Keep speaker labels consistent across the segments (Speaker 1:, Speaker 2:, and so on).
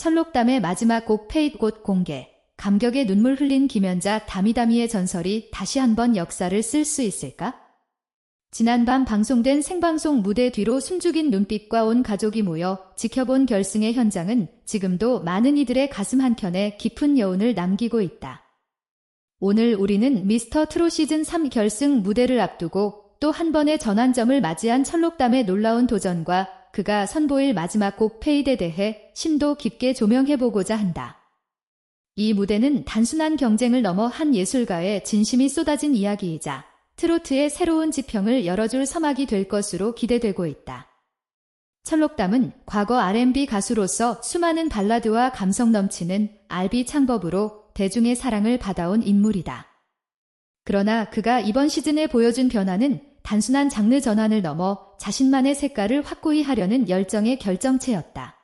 Speaker 1: 철록담의 마지막 곡 페잇꽃 공개. 감격의 눈물 흘린 김연자 다미다미의 전설이 다시 한번 역사를 쓸 수 있을까? 지난밤 방송된 생방송 무대 뒤로 숨죽인 눈빛과 온 가족이 모여 지켜본 결승의 현장은 지금도 많은 이들의 가슴 한켠에 깊은 여운을 남기고 있다. 오늘 우리는 미스터 트롯 시즌 3 결승 무대를 앞두고 또 한 번의 전환점을 맞이한 철록담의 놀라운 도전과 그가 선보일 마지막 곡 페이드에 대해 심도 깊게 조명해보고자 한다. 이 무대는 단순한 경쟁을 넘어 한 예술가의 진심이 쏟아진 이야기이자 트로트의 새로운 지평을 열어줄 서막이 될 것으로 기대되고 있다. 철록담은 과거 R&B 가수로서 수많은 발라드와 감성 넘치는 알비 창법으로 대중의 사랑을 받아온 인물이다. 그러나 그가 이번 시즌에 보여준 변화는 단순한 장르 전환을 넘어 자신만의 색깔을 확고히 하려는 열정의 결정체였다.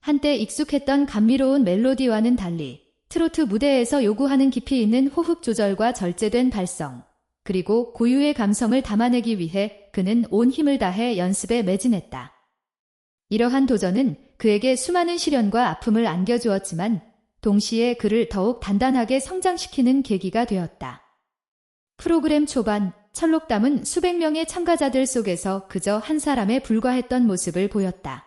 Speaker 1: 한때 익숙했던 감미로운 멜로디와는 달리 트로트 무대에서 요구하는 깊이 있는 호흡 조절과 절제된 발성, 그리고 고유의 감성을 담아내기 위해 그는 온 힘을 다해 연습에 매진했다. 이러한 도전은 그에게 수많은 시련과 아픔을 안겨주었지만 동시에 그를 더욱 단단하게 성장시키는 계기가 되었다. 프로그램 초반 철록담은 수백 명의 참가자들 속에서 그저 한 사람에 불과했던 모습을 보였다.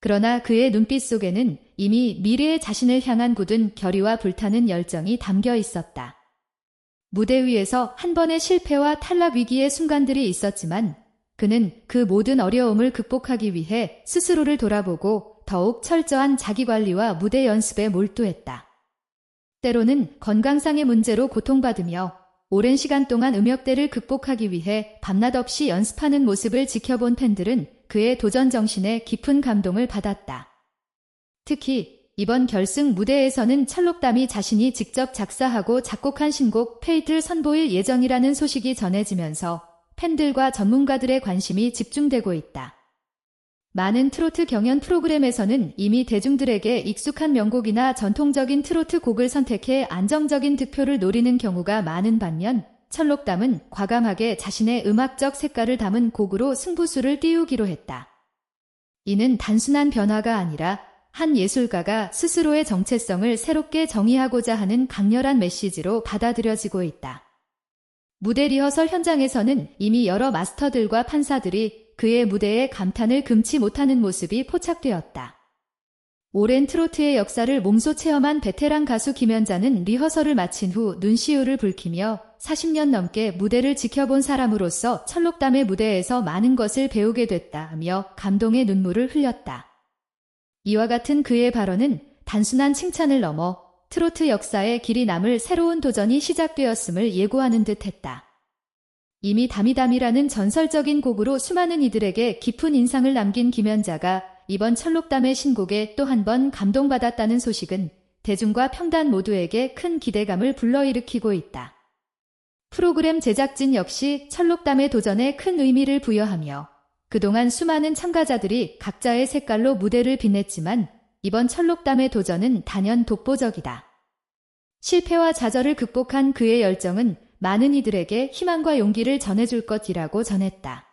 Speaker 1: 그러나 그의 눈빛 속에는 이미 미래의 자신을 향한 굳은 결의와 불타는 열정이 담겨 있었다. 무대 위에서 한 번의 실패와 탈락 위기의 순간들이 있었지만 그는 그 모든 어려움을 극복하기 위해 스스로를 돌아보고 더욱 철저한 자기관리와 무대 연습에 몰두했다. 때로는 건강상의 문제로 고통받으며 오랜 시간 동안 음역대를 극복하기 위해 밤낮 없이 연습하는 모습을 지켜본 팬들은 그의 도전 정신에 깊은 감동을 받았다. 특히 이번 결승 무대에서는 철록담이 자신이 직접 작사하고 작곡한 신곡 페이트를 선보일 예정이라는 소식이 전해지면서 팬들과 전문가들의 관심이 집중되고 있다. 많은 트로트 경연 프로그램에서는 이미 대중들에게 익숙한 명곡이나 전통적인 트로트 곡을 선택해 안정적인 득표를 노리는 경우가 많은 반면 철록담은 과감하게 자신의 음악적 색깔을 담은 곡으로 승부수를 띄우기로 했다. 이는 단순한 변화가 아니라 한 예술가가 스스로의 정체성을 새롭게 정의하고자 하는 강렬한 메시지로 받아들여지고 있다. 무대 리허설 현장에서는 이미 여러 마스터들과 판사들이 그의 무대에 감탄을 금치 못하는 모습이 포착되었다. 오랜 트로트의 역사를 몸소 체험한 베테랑 가수 김연자는 리허설을 마친 후 눈시울을 붉히며 40년 넘게 무대를 지켜본 사람으로서 철록담의 무대에서 많은 것을 배우게 됐다며 감동의 눈물을 흘렸다. 이와 같은 그의 발언은 단순한 칭찬을 넘어 트로트 역사의 길이 남을 새로운 도전이 시작되었음을 예고하는 듯 했다. 이미 다미다미라는 전설적인 곡으로 수많은 이들에게 깊은 인상을 남긴 김연자가 이번 철록담의 신곡에 또 한 번 감동받았다는 소식은 대중과 평단 모두에게 큰 기대감을 불러일으키고 있다. 프로그램 제작진 역시 철록담의 도전에 큰 의미를 부여하며 그동안 수많은 참가자들이 각자의 색깔로 무대를 빛냈지만 이번 철록담의 도전은 단연 독보적이다. 실패와 좌절을 극복한 그의 열정은 많은 이들에게 희망과 용기를 전해줄 것이라고 전했다.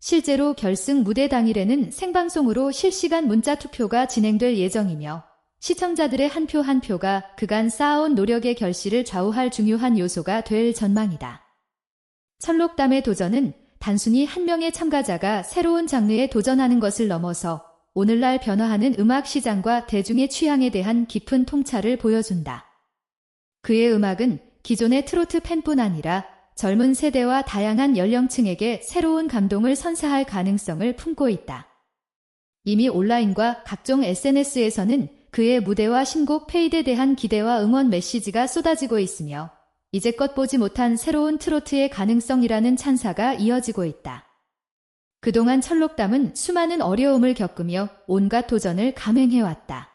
Speaker 1: 실제로 결승 무대 당일에는 생방송으로 실시간 문자 투표가 진행될 예정이며 시청자들의 한표한 표가 그간 쌓아온 노력의 결실을 좌우할 중요한 요소가 될 전망이다. 철록담의 도전은 단순히 한 명의 참가자가 새로운 장르에 도전하는 것을 넘어서 오늘날 변화하는 음악 시장과 대중의 취향에 대한 깊은 통찰을 보여준다. 그의 음악은 기존의 트로트 팬뿐 아니라 젊은 세대와 다양한 연령층에게 새로운 감동을 선사할 가능성을 품고 있다. 이미 온라인과 각종 SNS에서는 그의 무대와 신곡 페이드에 대한 기대와 응원 메시지가 쏟아지고 있으며 이제껏 보지 못한 새로운 트로트의 가능성이라는 찬사가 이어지고 있다. 그동안 철록담은 수많은 어려움을 겪으며 온갖 도전을 감행해왔다.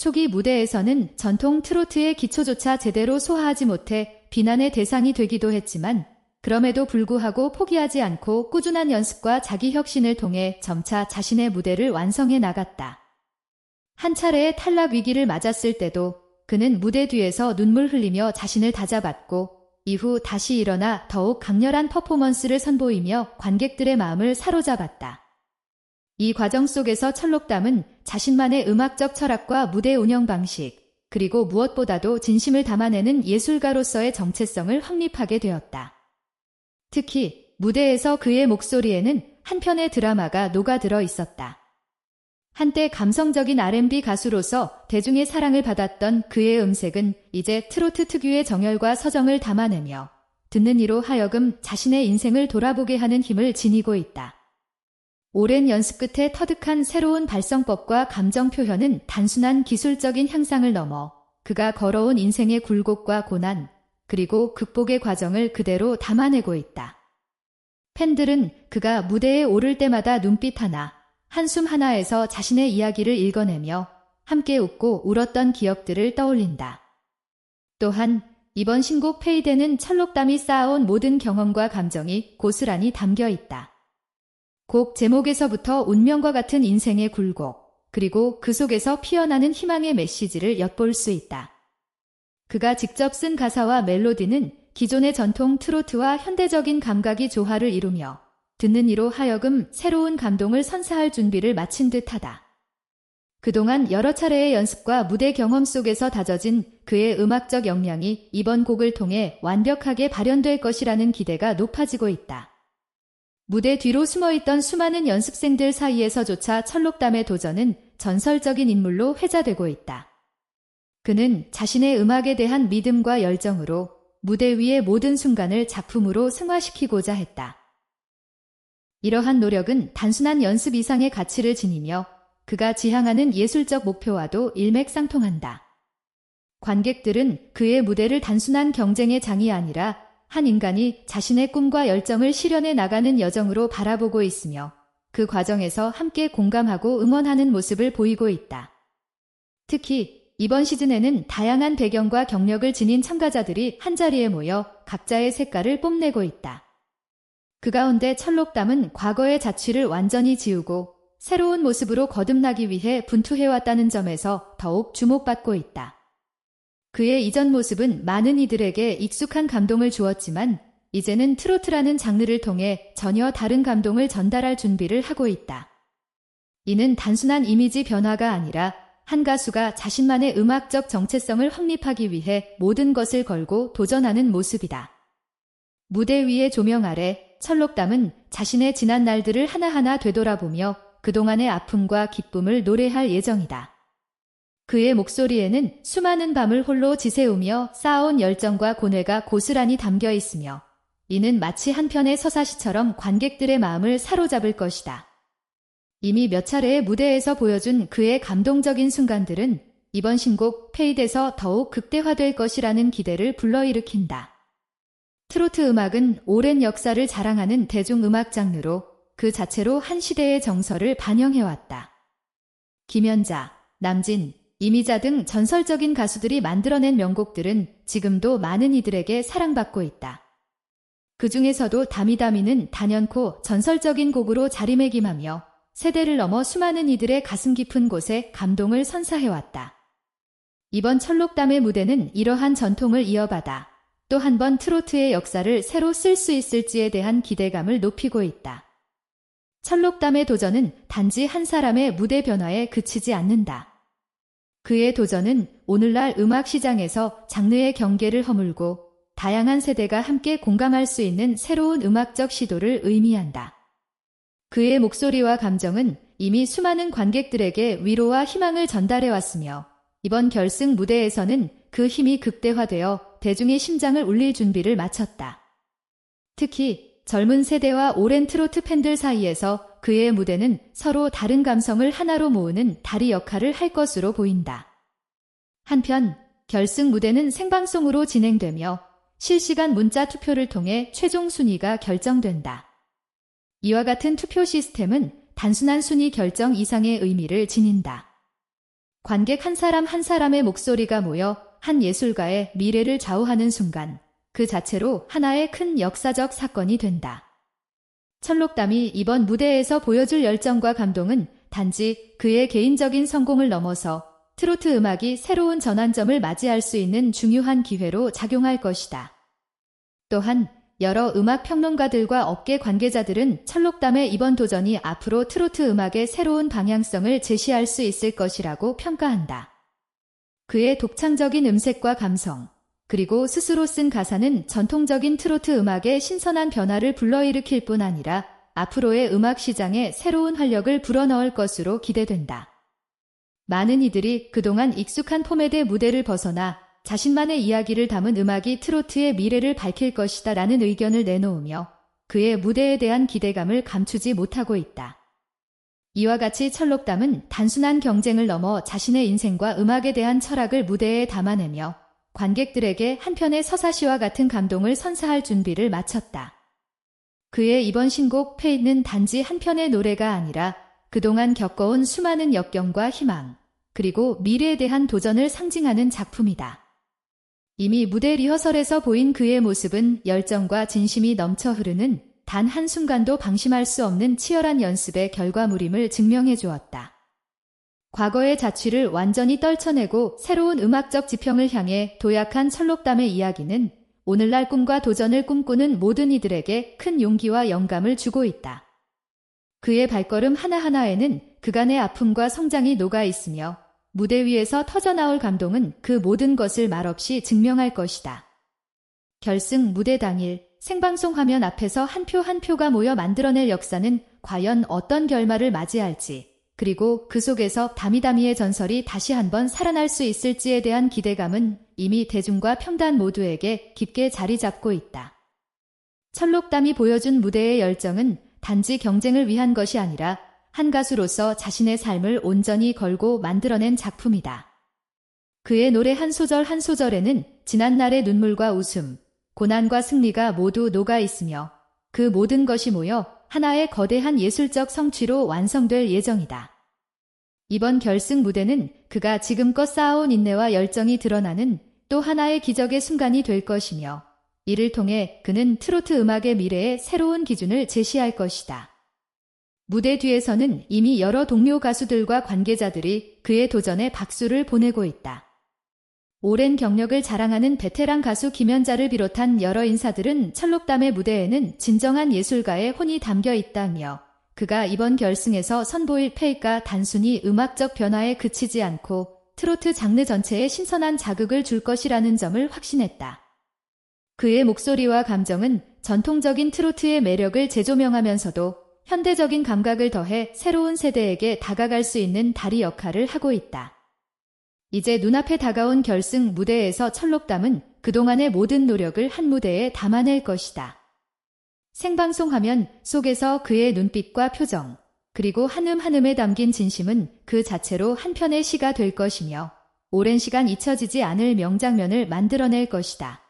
Speaker 1: 초기 무대에서는 전통 트로트의 기초조차 제대로 소화하지 못해 비난의 대상이 되기도 했지만 그럼에도 불구하고 포기하지 않고 꾸준한 연습과 자기 혁신을 통해 점차 자신의 무대를 완성해 나갔다. 한 차례의 탈락 위기를 맞았을 때도 그는 무대 뒤에서 눈물 흘리며 자신을 다잡았고 이후 다시 일어나 더욱 강렬한 퍼포먼스를 선보이며 관객들의 마음을 사로잡았다. 이 과정 속에서 철록담은 자신만의 음악적 철학과 무대 운영 방식, 그리고 무엇보다도 진심을 담아내는 예술가로서의 정체성을 확립하게 되었다. 특히 무대에서 그의 목소리에는 한편의 드라마가 녹아들어 있었다. 한때 감성적인 R&B 가수로서 대중의 사랑을 받았던 그의 음색은 이제 트로트 특유의 정열과 서정을 담아내며 듣는 이로 하여금 자신의 인생을 돌아보게 하는 힘을 지니고 있다. 오랜 연습 끝에 터득한 새로운 발성법과 감정 표현은 단순한 기술적인 향상을 넘어 그가 걸어온 인생의 굴곡과 고난, 그리고 극복의 과정을 그대로 담아내고 있다. 팬들은 그가 무대에 오를 때마다 눈빛 하나, 한숨 하나에서 자신의 이야기를 읽어내며 함께 웃고 울었던 기억들을 떠올린다. 또한 이번 신곡 페이데는 철록담이 쌓아온 모든 경험과 감정이 고스란히 담겨 있다. 곡 제목에서부터 운명과 같은 인생의 굴곡, 그리고 그 속에서 피어나는 희망의 메시지를 엿볼 수 있다. 그가 직접 쓴 가사와 멜로디는 기존의 전통 트로트와 현대적인 감각이 조화를 이루며 듣는 이로 하여금 새로운 감동을 선사할 준비를 마친 듯하다. 그동안 여러 차례의 연습과 무대 경험 속에서 다져진 그의 음악적 역량이 이번 곡을 통해 완벽하게 발현될 것이라는 기대가 높아지고 있다. 무대 뒤로 숨어있던 수많은 연습생들 사이에서조차 철록담의 도전은 전설적인 인물로 회자되고 있다. 그는 자신의 음악에 대한 믿음과 열정으로 무대 위의 모든 순간을 작품으로 승화시키고자 했다. 이러한 노력은 단순한 연습 이상의 가치를 지니며 그가 지향하는 예술적 목표와도 일맥상통한다. 관객들은 그의 무대를 단순한 경쟁의 장이 아니라 한 인간이 자신의 꿈과 열정을 실현해 나가는 여정으로 바라보고 있으며 그 과정에서 함께 공감하고 응원하는 모습을 보이고 있다. 특히 이번 시즌에는 다양한 배경과 경력을 지닌 참가자들이 한자리에 모여 각자의 색깔을 뽐내고 있다. 그 가운데 철록담은 과거의 자취를 완전히 지우고 새로운 모습으로 거듭나기 위해 분투해왔다는 점에서 더욱 주목받고 있다. 그의 이전 모습은 많은 이들에게 익숙한 감동을 주었지만 이제는 트로트라는 장르를 통해 전혀 다른 감동을 전달할 준비를 하고 있다. 이는 단순한 이미지 변화가 아니라 한 가수가 자신만의 음악적 정체성을 확립하기 위해 모든 것을 걸고 도전하는 모습이다. 무대 위의 조명 아래 철록담은 자신의 지난 날들을 하나하나 되돌아보며 그동안의 아픔과 기쁨을 노래할 예정이다. 그의 목소리에는 수많은 밤을 홀로 지새우며 쌓아온 열정과 고뇌가 고스란히 담겨 있으며 이는 마치 한편의 서사시처럼 관객들의 마음을 사로잡을 것이다. 이미 몇 차례의 무대에서 보여준 그의 감동적인 순간들은 이번 신곡 페이드에서 더욱 극대화될 것이라는 기대를 불러일으킨다. 트로트 음악은 오랜 역사를 자랑하는 대중음악 장르로 그 자체로 한 시대의 정서를 반영해왔다. 김연자, 남진, 이미자 등 전설적인 가수들이 만들어낸 명곡들은 지금도 많은 이들에게 사랑받고 있다. 그 중에서도 다미다미는 단연코 전설적인 곡으로 자리매김하며 세대를 넘어 수많은 이들의 가슴 깊은 곳에 감동을 선사해왔다. 이번 철록담의 무대는 이러한 전통을 이어받아 또 한 번 트로트의 역사를 새로 쓸 수 있을지에 대한 기대감을 높이고 있다. 철록담의 도전은 단지 한 사람의 무대 변화에 그치지 않는다. 그의 도전은 오늘날 음악 시장에서 장르의 경계를 허물고 다양한 세대가 함께 공감할 수 있는 새로운 음악적 시도를 의미한다. 그의 목소리와 감정은 이미 수많은 관객들에게 위로와 희망을 전달해 왔으며 이번 결승 무대에서는 그 힘이 극대화되어 대중의 심장을 울릴 준비를 마쳤다. 특히 젊은 세대와 오랜 트로트 팬들 사이에서 그의 무대는 서로 다른 감성을 하나로 모으는 다리 역할을 할 것으로 보인다. 한편 결승 무대는 생방송으로 진행되며 실시간 문자 투표를 통해 최종 순위가 결정된다. 이와 같은 투표 시스템은 단순한 순위 결정 이상의 의미를 지닌다. 관객 한 사람 한 사람의 목소리가 모여 한 예술가의 미래를 좌우하는 순간 그 자체로 하나의 큰 역사적 사건이 된다. 철록담이 이번 무대에서 보여줄 열정과 감동은 단지 그의 개인적인 성공을 넘어서 트로트 음악이 새로운 전환점을 맞이할 수 있는 중요한 기회로 작용할 것이다. 또한 여러 음악 평론가들과 업계 관계자들은 철록담의 이번 도전이 앞으로 트로트 음악의 새로운 방향성을 제시할 수 있을 것이라고 평가한다. 그의 독창적인 음색과 감성, 그리고 스스로 쓴 가사는 전통적인 트로트 음악의 신선한 변화를 불러일으킬 뿐 아니라 앞으로의 음악 시장에 새로운 활력을 불어넣을 것으로 기대된다. 많은 이들이 그동안 익숙한 포맷의 무대를 벗어나 자신만의 이야기를 담은 음악이 트로트의 미래를 밝힐 것이다 라는 의견을 내놓으며 그의 무대에 대한 기대감을 감추지 못하고 있다. 이와 같이 철록담은 단순한 경쟁을 넘어 자신의 인생과 음악에 대한 철학을 무대에 담아내며 관객들에게 한편의 서사시와 같은 감동을 선사할 준비를 마쳤다. 그의 이번 신곡 페이는 단지 한 편의 노래가 아니라 그동안 겪어온 수많은 역경과 희망, 그리고 미래에 대한 도전을 상징하는 작품이다. 이미 무대 리허설에서 보인 그의 모습은 열정과 진심이 넘쳐 흐르는 단 한순간도 방심할 수 없는 치열한 연습의 결과물임을 증명해 주었다. 과거의 자취를 완전히 떨쳐내고 새로운 음악적 지평을 향해 도약한 철록담의 이야기는 오늘날 꿈과 도전을 꿈꾸는 모든 이들에게 큰 용기와 영감을 주고 있다. 그의 발걸음 하나하나에는 그간의 아픔과 성장이 녹아 있으며 무대 위에서 터져나올 감동은 그 모든 것을 말없이 증명할 것이다. 결승 무대 당일 생방송 화면 앞에서 한 표한 표가 모여 만들어낼 역사는 과연 어떤 결말을 맞이할지 그리고 그 속에서 다미다미의 전설이 다시 한번 살아날 수 있을지에 대한 기대감은 이미 대중과 평단 모두에게 깊게 자리 잡고 있다. 철록담이 보여준 무대의 열정은 단지 경쟁을 위한 것이 아니라 한 가수로서 자신의 삶을 온전히 걸고 만들어낸 작품이다. 그의 노래 한 소절 한 소절에는 지난날의 눈물과 웃음, 고난과 승리가 모두 녹아 있으며 그 모든 것이 모여 하나의 거대한 예술적 성취로 완성될 예정이다. 이번 결승 무대는 그가 지금껏 쌓아온 인내와 열정이 드러나는 또 하나의 기적의 순간이 될 것이며 이를 통해 그는 트로트 음악의 미래의 새로운 기준을 제시할 것이다. 무대 뒤에서는 이미 여러 동료 가수들과 관계자들이 그의 도전에 박수를 보내고 있다. 오랜 경력을 자랑하는 베테랑 가수 김연자를 비롯한 여러 인사들은 철록담의 무대에는 진정한 예술가의 혼이 담겨 있다며 그가 이번 결승에서 선보일 페이가 단순히 음악적 변화에 그치지 않고 트로트 장르 전체에 신선한 자극을 줄 것이라는 점을 확신했다. 그의 목소리와 감정은 전통적인 트로트의 매력을 재조명하면서도 현대적인 감각을 더해 새로운 세대에게 다가갈 수 있는 다리 역할을 하고 있다. 이제 눈앞에 다가온 결승 무대에서 철록담은 그동안의 모든 노력을 한 무대에 담아낼 것이다. 생방송 화면 속에서 그의 눈빛과 표정, 그리고 한음 한음에 담긴 진심은 그 자체로 한 편의 시가 될 것이며 오랜 시간 잊혀지지 않을 명장면을 만들어낼 것이다.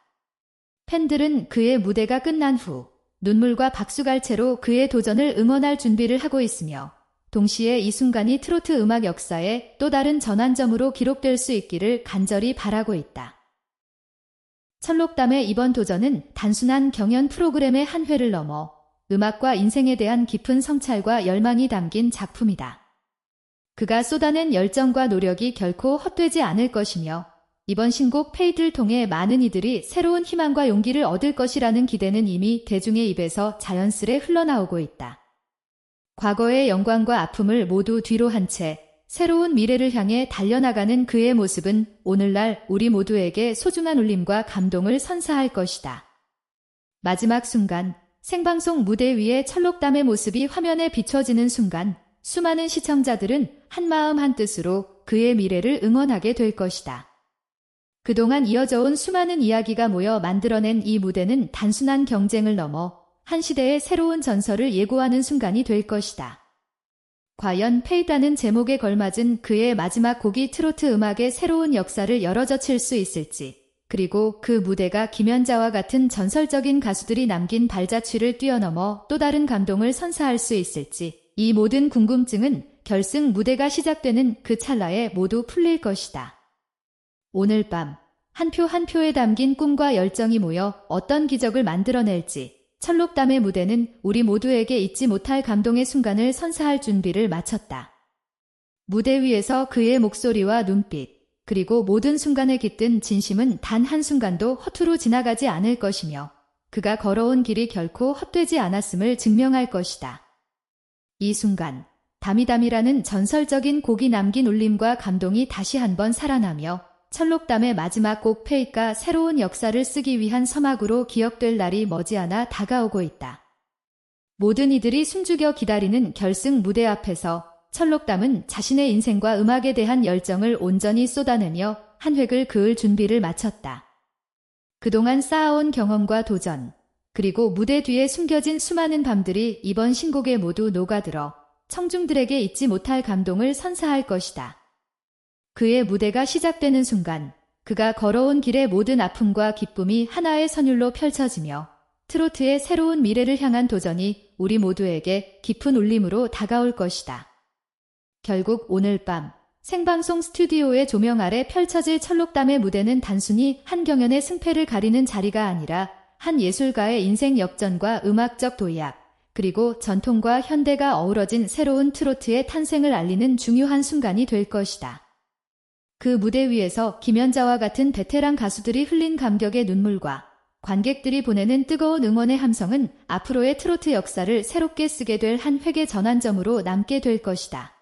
Speaker 1: 팬들은 그의 무대가 끝난 후 눈물과 박수갈채로 그의 도전을 응원할 준비를 하고 있으며 동시에 이 순간이 트로트 음악 역사의 또 다른 전환점으로 기록될 수 있기를 간절히 바라고 있다. 철록담의 이번 도전은 단순한 경연 프로그램의 한 회를 넘어 음악과 인생에 대한 깊은 성찰과 열망이 담긴 작품이다. 그가 쏟아낸 열정과 노력이 결코 헛되지 않을 것이며 이번 신곡 페이드를 통해 많은 이들이 새로운 희망과 용기를 얻을 것이라는 기대는 이미 대중의 입에서 자연스레 흘러나오고 있다. 과거의 영광과 아픔을 모두 뒤로 한 채 새로운 미래를 향해 달려나가는 그의 모습은 오늘날 우리 모두에게 소중한 울림과 감동을 선사할 것이다. 마지막 순간 생방송 무대 위에 철록담의 모습이 화면에 비춰지는 순간 수많은 시청자들은 한마음 한뜻으로 그의 미래를 응원하게 될 것이다. 그동안 이어져 온 수많은 이야기가 모여 만들어낸 이 무대는 단순한 경쟁을 넘어 한 시대의 새로운 전설을 예고하는 순간이 될 것이다. 과연 페이다는 제목에 걸맞은 그의 마지막 곡이 트로트 음악의 새로운 역사를 열어젖힐 수 있을지, 그리고 그 무대가 김연자와 같은 전설적인 가수들이 남긴 발자취를 뛰어넘어 또 다른 감동을 선사할 수 있을지, 이 모든 궁금증은 결승 무대가 시작되는 그 찰나에 모두 풀릴 것이다. 오늘 밤 한 표한 표에 담긴 꿈과 열정이 모여 어떤 기적을 만들어낼지 철록담의 무대는 우리 모두에게 잊지 못할 감동의 순간을 선사할 준비를 마쳤다. 무대 위에서 그의 목소리와 눈빛, 그리고 모든 순간에 깃든 진심은 단 한순간도 허투루 지나가지 않을 것이며 그가 걸어온 길이 결코 헛되지 않았음을 증명할 것이다. 이 순간 담이담이라는 전설적인 곡이 남긴 울림과 감동이 다시 한번 살아나며 철록담의 마지막 곡 페이가 새로운 역사를 쓰기 위한 서막으로 기억될 날이 머지않아 다가오고 있다. 모든 이들이 숨죽여 기다리는 결승 무대 앞에서 철록담은 자신의 인생과 음악에 대한 열정을 온전히 쏟아내며 한 획을 그을 준비를 마쳤다. 그동안 쌓아온 경험과 도전, 그리고 무대 뒤에 숨겨진 수많은 밤들이 이번 신곡에 모두 녹아들어 청중들에게 잊지 못할 감동을 선사할 것이다. 그의 무대가 시작되는 순간 그가 걸어온 길의 모든 아픔과 기쁨이 하나의 선율로 펼쳐지며 트로트의 새로운 미래를 향한 도전이 우리 모두에게 깊은 울림으로 다가올 것이다. 결국 오늘 밤 생방송 스튜디오의 조명 아래 펼쳐질 철록담의 무대는 단순히 한 경연의 승패를 가리는 자리가 아니라 한 예술가의 인생 역전과 음악적 도약, 그리고 전통과 현대가 어우러진 새로운 트로트의 탄생을 알리는 중요한 순간이 될 것이다. 그 무대 위에서 김연자와 같은 베테랑 가수들이 흘린 감격의 눈물과 관객들이 보내는 뜨거운 응원의 함성은 앞으로의 트로트 역사를 새롭게 쓰게 될 한 획의 전환점으로 남게 될 것이다.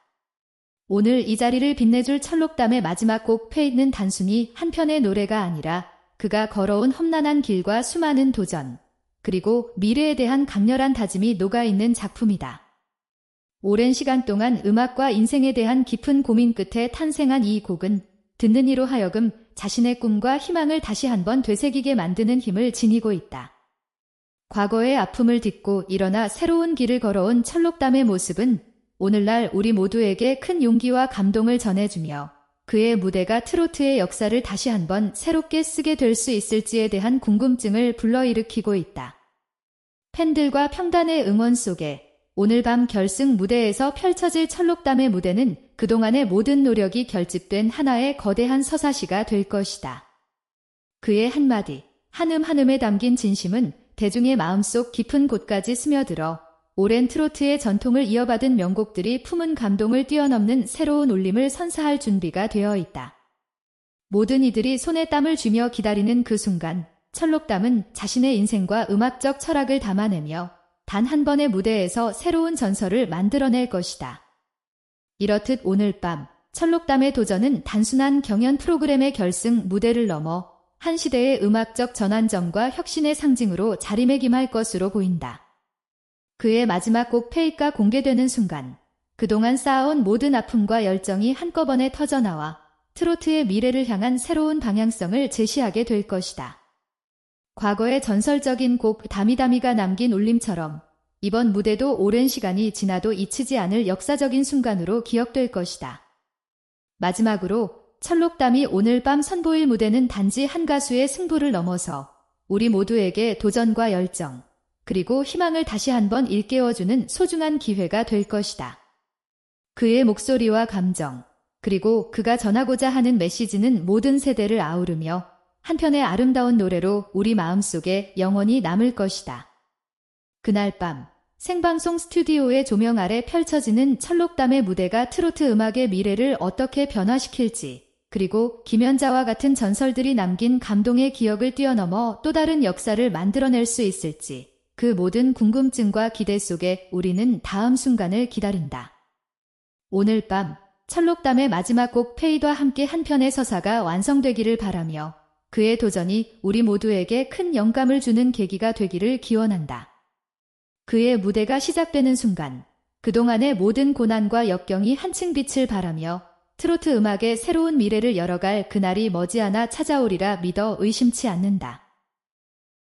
Speaker 1: 오늘 이 자리를 빛내줄 철록담의 마지막 곡 페이는 단순히 한 편의 노래가 아니라 그가 걸어온 험난한 길과 수많은 도전, 그리고 미래에 대한 강렬한 다짐이 녹아있는 작품이다. 오랜 시간 동안 음악과 인생에 대한 깊은 고민 끝에 탄생한 이 곡은 듣는 이로 하여금 자신의 꿈과 희망을 다시 한번 되새기게 만드는 힘을 지니고 있다. 과거의 아픔을 딛고 일어나 새로운 길을 걸어온 철록담의 모습은 오늘날 우리 모두에게 큰 용기와 감동을 전해주며 그의 무대가 트로트의 역사를 다시 한번 새롭게 쓰게 될 수 있을지에 대한 궁금증을 불러일으키고 있다. 팬들과 평단의 응원 속에 오늘 밤 결승 무대에서 펼쳐질 철록담의 무대는 그동안의 모든 노력이 결집된 하나의 거대한 서사시가 될 것이다. 그의 한마디, 한음 한음에 담긴 진심은 대중의 마음속 깊은 곳까지 스며들어 오랜 트로트의 전통을 이어받은 명곡들이 품은 감동을 뛰어넘는 새로운 울림을 선사할 준비가 되어 있다. 모든 이들이 손에 땀을 쥐며 기다리는 그 순간, 철록담은 자신의 인생과 음악적 철학을 담아내며 단 한 번의 무대에서 새로운 전설을 만들어낼 것이다. 이렇듯 오늘 밤, 철록담의 도전은 단순한 경연 프로그램의 결승 무대를 넘어 한 시대의 음악적 전환점과 혁신의 상징으로 자리매김할 것으로 보인다. 그의 마지막 곡 페이가 공개되는 순간 그동안 쌓아온 모든 아픔과 열정이 한꺼번에 터져나와 트로트의 미래를 향한 새로운 방향성을 제시하게 될 것이다. 과거의 전설적인 곡 다미다미가 남긴 울림처럼 이번 무대도 오랜 시간이 지나도 잊히지 않을 역사적인 순간으로 기억될 것이다. 마지막으로 철록담이 오늘 밤 선보일 무대는 단지 한 가수의 승부를 넘어서 우리 모두에게 도전과 열정, 그리고 희망을 다시 한번 일깨워주는 소중한 기회가 될 것이다. 그의 목소리와 감정, 그리고 그가 전하고자 하는 메시지는 모든 세대를 아우르며 한편의 아름다운 노래로 우리 마음속에 영원히 남을 것이다. 그날 밤, 생방송 스튜디오의 조명 아래 펼쳐지는 철록담의 무대가 트로트 음악의 미래를 어떻게 변화시킬지, 그리고 김연자와 같은 전설들이 남긴 감동의 기억을 뛰어넘어 또 다른 역사를 만들어낼 수 있을지, 그 모든 궁금증과 기대 속에 우리는 다음 순간을 기다린다. 오늘 밤 철록담의 마지막 곡 페이드와 함께 한 편의 서사가 완성되기를 바라며 그의 도전이 우리 모두에게 큰 영감을 주는 계기가 되기를 기원한다. 그의 무대가 시작되는 순간 그동안의 모든 고난과 역경이 한층 빛을 발하며 트로트 음악의 새로운 미래를 열어갈 그날이 머지않아 찾아오리라 믿어 의심치 않는다.